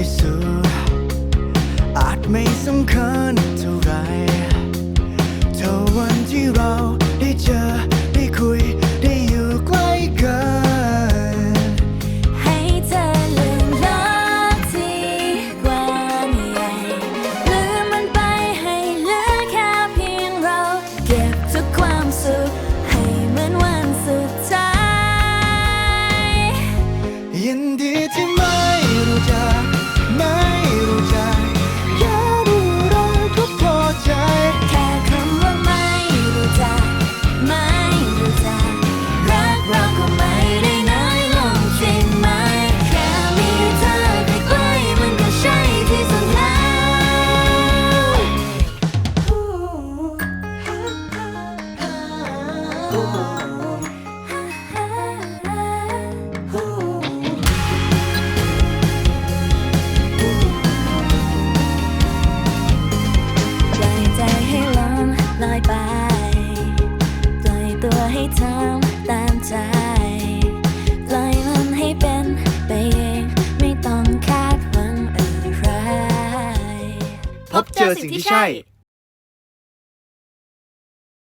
ที่สุด อาจไม่สำคัญเท่าไรเท่าวันที่เราได้เจอได้คุยได้อยู่ใกล้กัน ให้เธอลืมรักที่กว้างใหญ่ ลืมมันไปให้เหลือแค่เพียงเรา เก็บทุกความสุข ให้เหมือนวันสุดท้าย ยินดีที่ม่รู้ พบเจอสิ่งที่ใช่